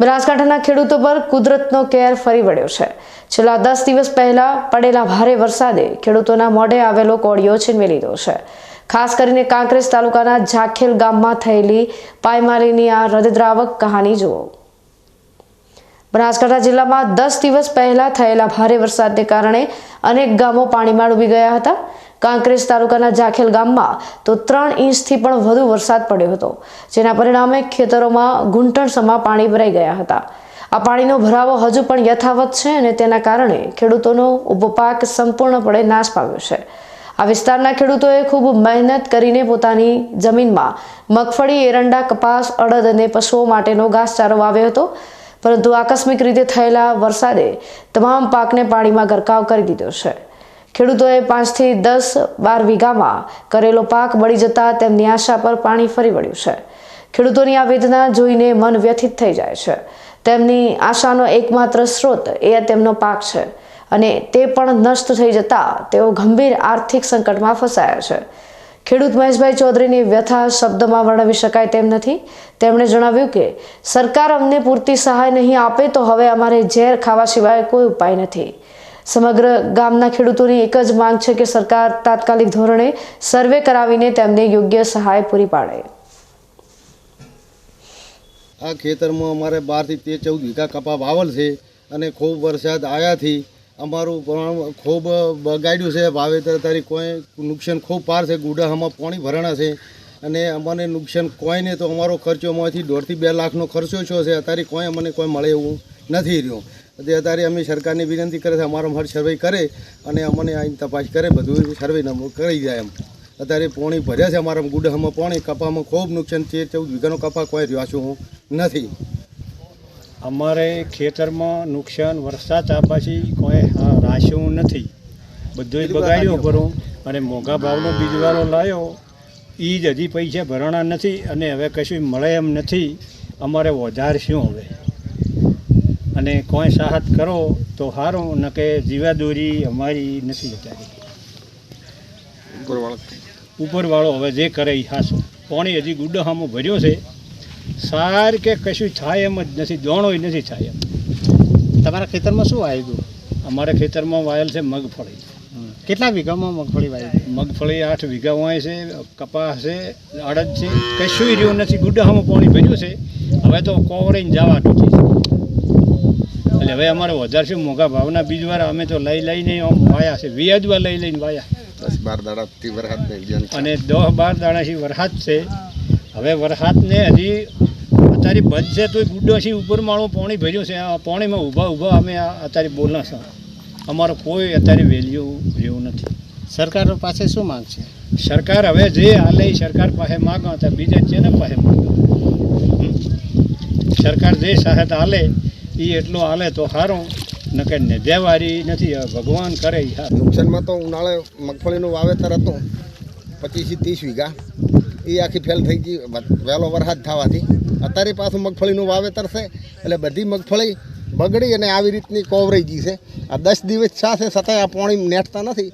બનાસકાંઠાના ખેડૂતો પર કુદરતનો કેર ફરી વળ્યો છે. છેલ્લા દસ દિવસ પહેલા પડેલા ભારે વરસાદે ખેડૂતોના મોઢે આવેલો કોળિયો છીનવી લીધો છે. ખાસ કરીને કાંકરેજ તાલુકાના ઝાખેલ ગામમાં થયેલી પાયમાલીની આ હૃદયદ્રાવક કહાની જુઓ. બનાસકાંઠા જિલ્લામાં દસ દિવસ પહેલા થયેલા ભારે વરસાદને કારણે અનેક ગામો પાણીમાં ડૂબી ગયા હતા. કાંકરેજ તાલુકાના જાખેલ ગામમાં તો ત્રણ ઇંચથી પણ વધુ વરસાદ પડ્યો હતો, જેના પરિણામે ખેતરોમાં ઘૂંટણસમાં પાણી ભરાઈ ગયા હતા. આ પાણીનો ભરાવો હજુ પણ યથાવત છે અને તેના કારણે ખેડૂતોનો ઊભો પાક સંપૂર્ણપણે નાશ પામ્યો છે. આ વિસ્તારના ખેડૂતોએ ખૂબ મહેનત કરીને પોતાની જમીનમાં મગફળી, એરંડા, કપાસ, અડદ અને પશુઓ માટેનો ઘાસચારો વાવ્યો હતો. પરંતુ આકસ્મિક રીતે થયેલા વરસાદે તમામ પાકને પાણીમાં ગરકાવ કરી દીધો છે. ખેડૂતોએ પાંચથી દસ બાર વીઘામાં કરેલો પાક બળી જતા તેમની આશા પર પાણી ફરી વળ્યું છે. ખેડૂતોની આ વેદના જોઈને મન વ્યથિત થઈ જાય છે. તેમની આશાનો એકમાત્ર સ્ત્રોત એ તેમનો પાક છે અને તે પણ નષ્ટ થઈ જતા તેઓ ગંભીર આર્થિક સંકટમાં ફસાયા છે. ખેડૂત મહેશભાઈ ચૌધરીની વ્યથા શબ્દમાં વર્ણવી શકાય તેમ નથી. તેમણે જણાવ્યું કે, સરકાર અમને પૂરતી સહાય નહીં આપે તો હવે અમારે ઝેર ખાવા સિવાય કોઈ ઉપાય નથી. સમગ્ર ગામના ખેડૂતોની એક જ માંગ છે કે સરકાર તાત્કાલિક ધોરણે સર્વે કરાવીને તેમને યોગ્ય સહાય પૂરી પાડે. આ ખેતરમાં અમારે બારથી તેર ચૌદ વીઘા કપા વાવલ છે અને ખૂબ વરસાદ આવ્યાથી અમારું પણ ખૂબ બગાડ્યું છે. વાવેતર તારી કોઈ નુકસાન ખૂબ પાર છે. ગુડાહામાં પાણી ભરાણા છે. અને અમને નુકસાન કોઈ નહીં તો અમારો ખર્ચો અમારાથી દોઢથી બે લાખનો ખર્ચો છો છે. અત્યારે કોઈ અમને કોઈ મળે એવું નથી રહ્યું. તે અત્યારે અમે સરકારને વિનંતી કરે છે, અમારો હર સર્વે કરે અને અમને અહીં તપાસ કરે, બધું સર્વે કરી જાય એમ. અત્યારે પોણી ભર્યા છે અમારા ગુડાહામાં પાણી, કપામાં ખૂબ નુકસાન છે. ચૌદ વીઘાનો કપા કોઈ રહ્યો છું નથી. અમારે ખેતરમાં નુકસાન વરસાદ આપવાથી કોઈ રાશ્યું નથી. બધું બગાડ્યું ભરું અને મોંઘા ભાવનો બીજવાળો લાવ્યો એ જ હજી પૈસા ભરણા નથી અને હવે કશું મળે એમ નથી. અમારે વધારશું હવે? અને કોઈ સાહત કરો તો સારું ન કે જીવાદોરી અમારી નથી અત્યારે. ઉપરવાળો? હવે જે કરે એ હાસું. પાણી હજી ગુડહામાં ભર્યો છે. સાર કે કશું થાય એમ જ નથી દોણોય નથી થાય એમ. તમારા ખેતરમાં શું આવ્યું અમારા ખેતરમાં વાયેલ છે મગફળી. કેટલા વીઘામાં મગફળી વાવી મગફળી આઠ વીઘા વાય છે કપાસ છે અડદ છે કશું રહ્યું નથી. ગુડામાં પાણી ભર્યું છે. હવે તો કોવડીને જવાનું છે એટલે હવે અમારે વધારે શું મોંઘા ભાવના બીજવાળા અમે તો લઈ લઈને આમ વાયા છે. વ્યાજવા લઈ લઈને વાયા. દસ બાર દાડાથી વરસાદ અને દસ બાર દાડાથી વરસાદ છે. હવે વરસાદને હજી અત્યારે બંધ છે તો ગુડોથી ઉપર માણું પાણી ભર્યું છે. આ પાણીમાં ઊભા ઊભા અમે અત્યારે બોલના છે અમારો કોઈ અત્યારે વેલ્યુ રહ્યું નથી. સરકાર પાસે શું માંગ છે? સરકાર હવે જે હાલે એ સરકાર પાસે માગો તો બીજા જેને પાસે માગો. સરકાર જે સહાયતા હાલે એ એટલો હાલે તો સારું નકે નેદેવારી નથી ભગવાન કરે નુકસાનમાં તો ઉનાળે મગફળીનું વાવેતર હતું પચીસથી ત્રીસ વીઘા. એ આખી ફેલ થઈ ગઈ. વહેલો વરસાદ થવાથી. અત્યારે પાછું મગફળીનું વાવેતર છે. એટલે બધી મગફળી બગડી અને આવી રીતની કોવરાઈ ગઈ છે. આ દસ દિવસ છા છે, છતાંય આ પાણી નેટતા નથી.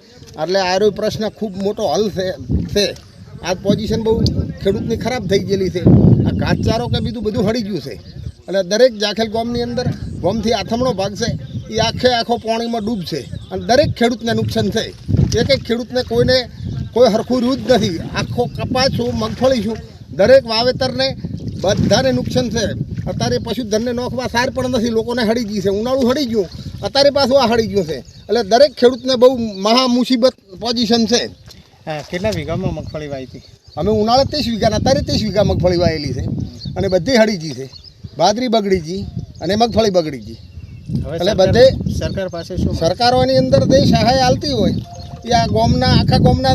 એટલે આરો પ્રશ્ન ખૂબ મોટો હલ છે છે. આ પોઝિશન બહુ ખેડૂતની ખરાબ થઈ ગયેલી છે. આ ઘાસચારો કે બીજું બધું હળી ગયું છે. એટલે દરેક જાખેલ ગામની અંદર ગોમથી આથમણો ભાગ છે. એ આખે આખો પાણીમાં ડૂબશે. અને દરેક ખેડૂતને નુકસાન છે. એક એક ખેડૂતને કોઈને કોઈ હરખું રહ્યું જ નથી. આખો કપાસ છું મગફળી છું. દરેક વાવેતરને બધાને નુકસાન છે. અત્યારે પશુધનને નોખવા સાર પણ નથી. લોકોને હળી ગઈ છે. ઉનાળું હળી ગયું. અત્યારે પાછું આ હળી ગયું છે. એટલે દરેક ખેડૂતને બહુ મહા મુસીબત પોઝિશન છે. કેટલા વીઘામાં મગફળી વાવી હતી? અમે ઉનાળે ત્રીસ વીઘાના અત્યારે ત્રીસ વીઘા મગફળી વાયેલી છે. અને બધી હળી ગઈ છે. બાદરી બગડી ગઈ અને મગફળી બગડી ગઈ. હવે એટલે બધે સરકાર પાસે શું સરકારોની અંદર જે સહાય આલતી હોય એ ગોમના, આખા ગોમના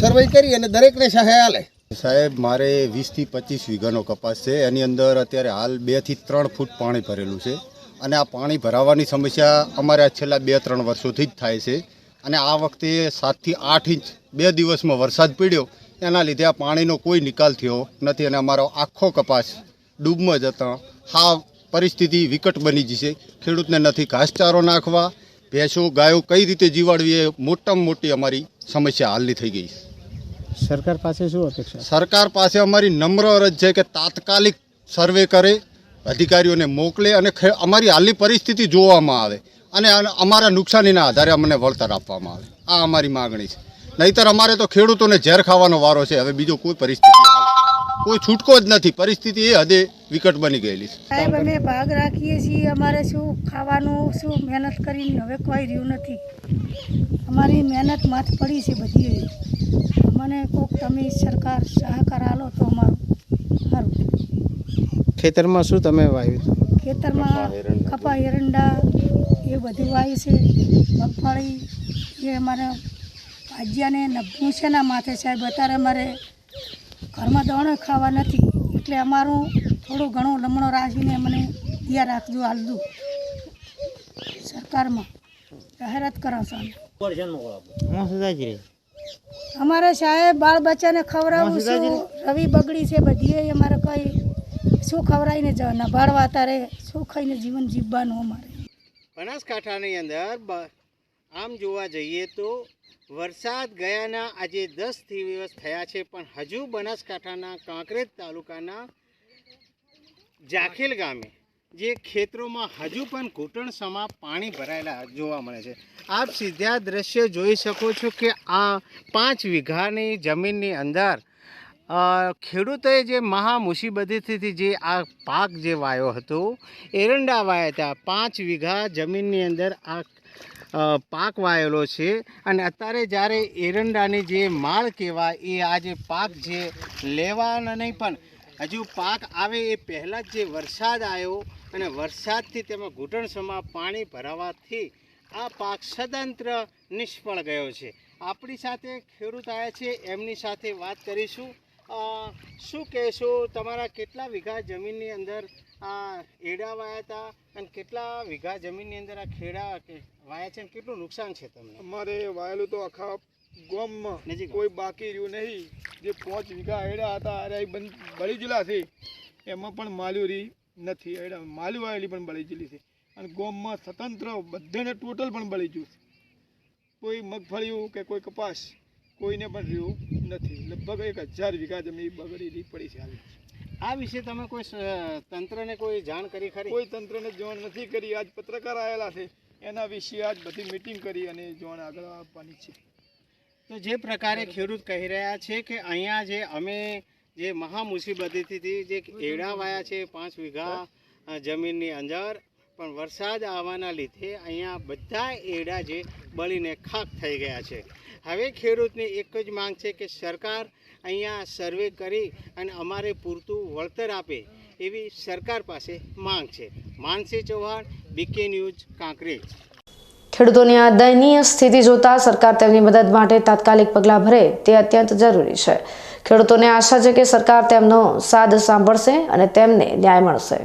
સર્વે કરી અને દરેકને સહાય આલે. સાહેબ, મારે વીસથી પચીસ વીઘાનો કપાસ છે. એની અંદર અત્યારે હાલ બેથી ત્રણ ફૂટ પાણી ભરેલું છે. અને આ પાણી ભરાવાની સમસ્યા અમારે છેલ્લા બે ત્રણ વર્ષોથી જ થાય છે. અને આ વખતે સાતથી આઠ ઇંચ બે દિવસમાં વરસાદ પડ્યો. એના લીધે આ પાણીનો કોઈ નિકાલ થયો નથી અને અમારો આખો કપાસ ડૂબમાં જતા હા પરિસ્થિતિ વિકટ બની જશે. ખેડૂતને નથી ઘાસચારો નાખવા ભેંસો ગાયો કઈ રીતે જીવાડવી એ મોટામાં મોટી અમારી સમસ્યા હાલની થઈ ગઈ છે. સરકાર પાસે શું અપેક્ષા? સરકાર પાસે અમારી નમ્ર અરજ છે કે તાત્કાલિક સર્વે કરે અધિકારીઓને મોકલે અને અમારી હાલની પરિસ્થિતિ જોવામાં આવે અને અમારા નુકસાનીના આધારે અમને વળતર આપવામાં આવે. આ અમારી માગણી છે. નહીતર અમારે તો ખેડૂતોને ઝેર ખાવાનો વારો છે. હવે બીજો કોઈ પરિસ્થિતિ કોઈ છૂટકો જ નથી. પરિસ્થિતિ એ હદે વિકટ બની ગયેલી છે. સાહેબ અમે ભાગ રાખીએ છીએ. અમારે શું ખાવાનું શું મહેનત કરીને હવે કોઈ રહ્યું નથી. અમારી મહેનત માથ પડી છે બધી. મને કોક તમે સરકાર સહકાર આલો તો અમારું સારું. ખેતરમાં શું તમે વાવ્યું? ખેતરમાં કપા એરંડા એ બધું વાવ્યું છે. મગફળી એ અમારે ભાજ્યાને નભવું છે ના માથે સાહેબ. અત્યારે અમારે ઘરમાં દાણો ખાવા નથી. એટલે અમારું થોડું ઘણું લમણો રાખીને મને દિયા રાખજો હાલજો. સરકારમાં જાહેરાત કરાવશો અમારે સાહેબ બાળ બચ્ચાને ખવડાવું શું રવિ બગડી છે બધી અમારે કઈ શું ખવડાવીને જવાના? નભાડવા તારે શું ખાઈને જીવન જીવવાનું અમારે? બનાસકાંઠાની અંદર આમ જોવા જઈએ તો વરસાદ ગયાના આજે દસ દિવસ થયા છે, પણ હજુ બનાસકાંઠાના કાંકરેજ તાલુકાના જાખેલ ગામે, જે ખેતરોમાં હજુ પણ ઘૂંટણસમાં પાણી ભરાયેલા જોવા મળે છે. આપ સીધા દ્રશ્ય જોઈ શકો છો કે આ પાંચ વીઘાની જમીનની અંદર ખેડૂતોએ જે મહા મુસીબતથી જે આ પાક જે વાયો હતો, એરંડા વાયા હતા. પાંચ વીઘા જમીનની અંદર આ પાક વાયેલો છે. અને અત્યારે જ્યારે એરંડાની જે માળ કહેવાય, એ આ જે પાક જે લેવાના નહીં, પણ હજુ પાક આવે એ પહેલાં જ જે વરસાદ આવ્યો અને વરસાદથી તેમાં ઘૂંટણસમાં પાણી ભરાવાથી આ પાક સદંત્ર નિષ્ફળ ગયો છે. આપણી સાથે ખેડૂત આવ્યા છે, એમની સાથે વાત કરીશું. શું કહેશો? તમારા કેટલા વીઘા જમીનની અંદર આ એડા વાયા હતા અને કેટલા વીઘા જમીનની અંદર આ ખેડા કે- વાયા છે? અને કેટલું નુકસાન છે તમને? અમારે વાયેલું તો આખા ગોમમાં નજીક કોઈ બાકી રહ્યું નહીં. જે પાંચ વીઘા એડા હતા અરે બળી ગયેલા છે. એમાં પણ માલ્યું રહી નથી. એડા માલ્યુ વાયેલી પણ બળી ગયેલી છે. અને ગોમમાં સ્વતંત્ર બધાને ટોટલ પણ બળી ગયું છે. કોઈ મગફળીયું કે કોઈ કપાસ. કોઈને પણ રહ્યું નથી. લગભગ એક હજાર વીઘા જમીન બગડેલી પડી છે આવી આ વિશે તમે કોઈ તંત્રને કોઈ જાણ કરી ખરી? કોઈ તંત્રને જાણ નથી કરી. આજ પત્રકાર આવેલા છે. એના વિશે આજ બધી મિટિંગ કરી અને જાણ આગળ આપવાની છે. તો જે પ્રકારે ખેડૂત કહી રહ્યા છે કે અહીંયા જે અમે જે મહા મુસીબતથી જે એડા વાયા છે પાંચ વીઘા જમીનની અંદર પણ વરસાદ આવવાના લીધે અહીંયા બધા એડા જે બળીને ખાક થઈ ગયા છે. હવે ખેડૂતની એક જ માંગ છે કે સરકાર અહીંયા સર્વે કરી અને અમારે પૂરતું વળતર આપે એવી સરકાર પાસે માંગ છે. માનસી ચૌહાણ બીકે ન્યૂઝ કાંકરેજ ખેડૂતોની આ દયનીય સ્થિતિ જોતા સરકાર તેમની મદદ માટે તાત્કાલિક પગલાં ભરે તે અત્યંત જરૂરી છે. ખેડૂતોને આશા છે કે સરકાર તેમનો સાદ સાંભળશે અને તેમને ન્યાય મળશે.